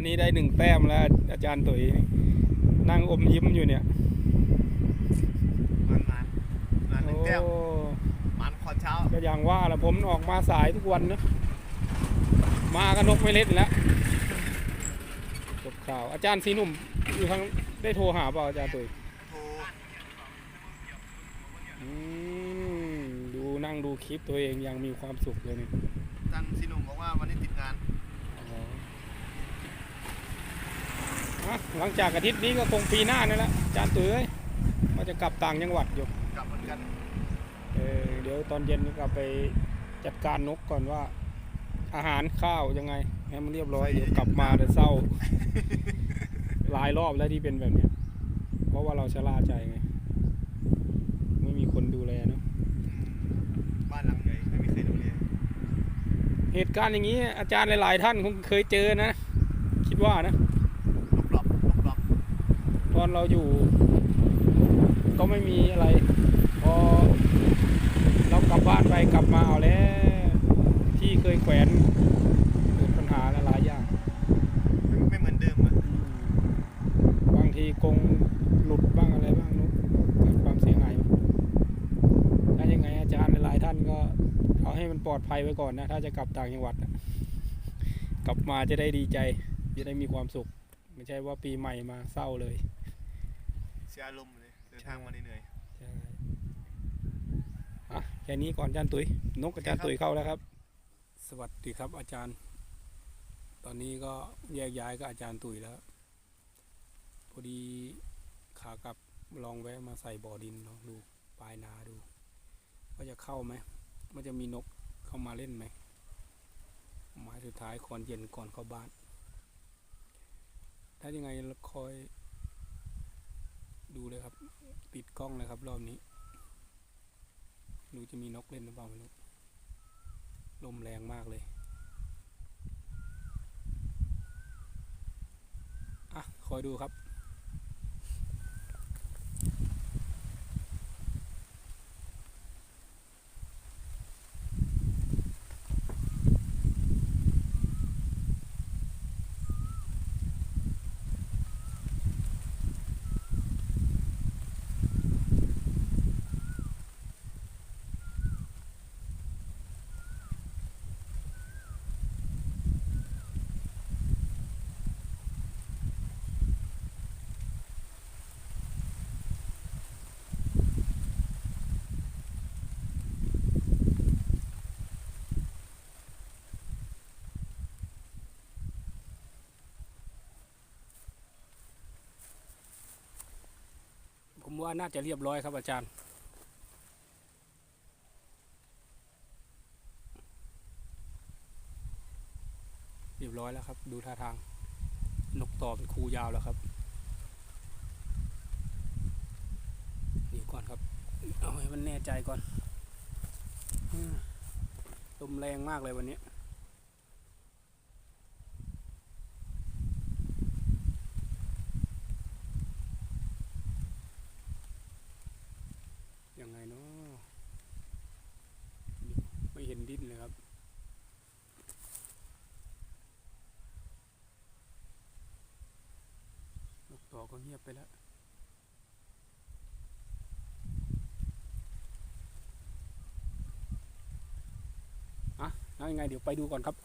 วันนี้ได้หนึ่งแต้มแล้ว อาจารย์ตุ๋ยนั่งอมยิ้มอยู่เนี่ยมันมันมันหนึ่งแก้วโอ้มันขอนเช้าก็อย่างว่าละผมออกมาสายทุกวันนะมากันนกไม่เล่นแล้วจบข่าว อาจารย์สีหนุ่มอยู่ทางได้โทรหาเปล่าอาจารย์ตุ๋ยโทรอืมดูนั่งดูคลิปตัวเองยังมีความสุขเลยนี่จันซีหนุ่มบอกว่าวันนี้ติดงาน อะหลังจากอาทิตย์นี้ก็คงปีหน้านี่แหละอาจารย์ตุ๋ยเอ้ยว่าจะกลับต่างจังหวัดอยู่กลับเหมือนกันเออเดี๋ยวตอนเย็นก็ไปจัดการนกก่อนว่า อาหารข้าวยังไงให้มันเรียบร้อยเดี๋ยวกลับมาจะเศร้าหลายรอบแล้วที่เป็นแบบเนี้ยเพราะว่าเราชะล่าใจไงไม่มีคนดูแลเนาะบ้านหลังใหญ่ไม่มีใครดูแลเหตุการณ์อย่างนี้อาจารย์หลาย ๆ ท่านคงเคยเจอนะ คิดว่านะ ลบหลบลบหลบ ต อนเราอยู่ ก็ไม่มีอะไร พอเรากลับบ้านไปกลับมาเอาแล้ว ที่เคยแขวนเกิดปัญหาหลายๆอย่างไม่ไม่เหมือนเดิมอะบางทีกรงหลุดบ้างอะไรบ้างนุกเกิดความเสียหายถ้ายังไงอาจารย์หลายๆท่านก็เอาให้มันปลอดภัยไว้ก่อนนะ ถ้าจะกลับต่างจังหวัดน่ะกลับมาจะได้ดีใจ จะได้มีความสุข ไม่ใช่ว่าปีใหม่มาเศร้าเลย เสียอารมณ์เลยเดินทางมาเหนื่อยใช่อะแค่นี้ก่อนอาจารย์ตุ๋ยนกอาจารย์ตุ๋ยเข้าแล้วครับ สวัสดีครับอาจารย์ ตอนนี้ก็แยกย้ายกับอาจารย์ตุ๋ยแล้วพอดีขากลับลองแวะมาใส่บ่อดินลองดูปลายนาดูว่าจะเข้าไหมมันจะมีนกเข้ามาเล่นไหมหมายสุดท้ายก่อนเย็นก่อนเข้าบ้าน ถ้ายังไงเราคอย ดูเลยครับปิดกล้องเลยครับ รอบนี้ ดูจะมีนกเล่นหรือเปล่าไม่รู้ลมแรงมากเลย อะ คอยดูครับ ว่าน่าจะเรียบร้อยครับอาจารย์ เรียบร้อยแล้วครับ ดูท่าทาง นกต่อเป็นคูยาวแล้วครับเดี๋ยวก่อนครับ เอาให้มันแน่ใจก่อนลมแรงมากเลยวันนี้ ยังไงเนาะไม่เห็น ดินเลยครับ นกต่อก็เงียบไปแล้วอะแล้วยังไงเดี๋ยวไปดูก่อนครับ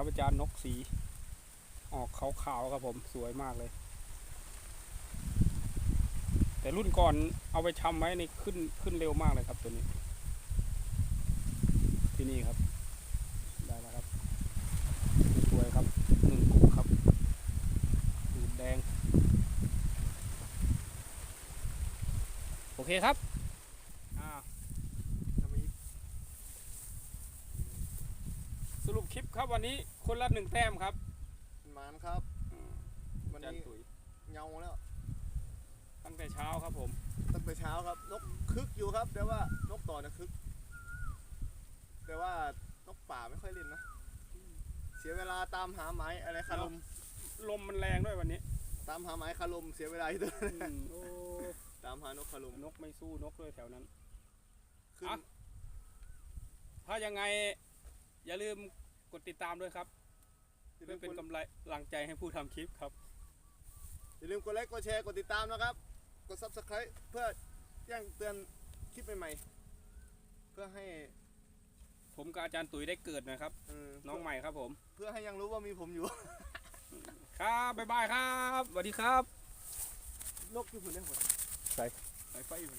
ครับอาจารย์นกสี ออกขาวๆครับผมสวยมากเลย แต่รุ่นก่อนเอาไปชำไว้นี่ขึ้นขึ้นเร็วมากเลยครับตัวนี้ ที่นี่ครับ ได้แล้วครับ สวยครับหนึ่งกุกครับดูดแดง โอเคครับ อ่า ทำไม สรุป คลิปครับวันนี้คนละหนึ่งแต้มครับหมานครับอืมวันอาจารนี้ย์ตุ๋ยเงาแล้วตั้งแต่เช้าครับผม ตั้งแต่เช้าครับ นกคึกอยู่ครับ แต่ว่านกต่อนะคึก แต่ว่านกป่าไม่ค่อยเล่นนะ เสียเวลาตามหาไม้อะไรคาลมลมมันแรงด้วยวันนี้ตามหาไม้คาลมเสียเวลาอยู่ด้วยอืมโอ้ตามหานกคาลมนกไม่สู้นกด้วยแถวนั้น ขึ้นอะถ้ายังไงอย่าลืม กดติดตามด้วยครับอย่าเพื่ลือมเป็นกดกำลังใจให้ผู้ทำคลิปครับ อย่าลืมกดไลค์กดแชร์กดติดตามนะครับ กด subscribe เพื่อแจ้งเตือนคลิปใหม่ๆ เพื่อให้ผมกับอาจารย์ตุ๋ยได้เกิดนะครับเออน้องใหม่ครับผม เพื่อให้ยังรู้ว่ามีผมอยู่ ครับบ๊ายบายครับสวัสดีครับ นกที่หุ่นได้หมด สายไฟอยู่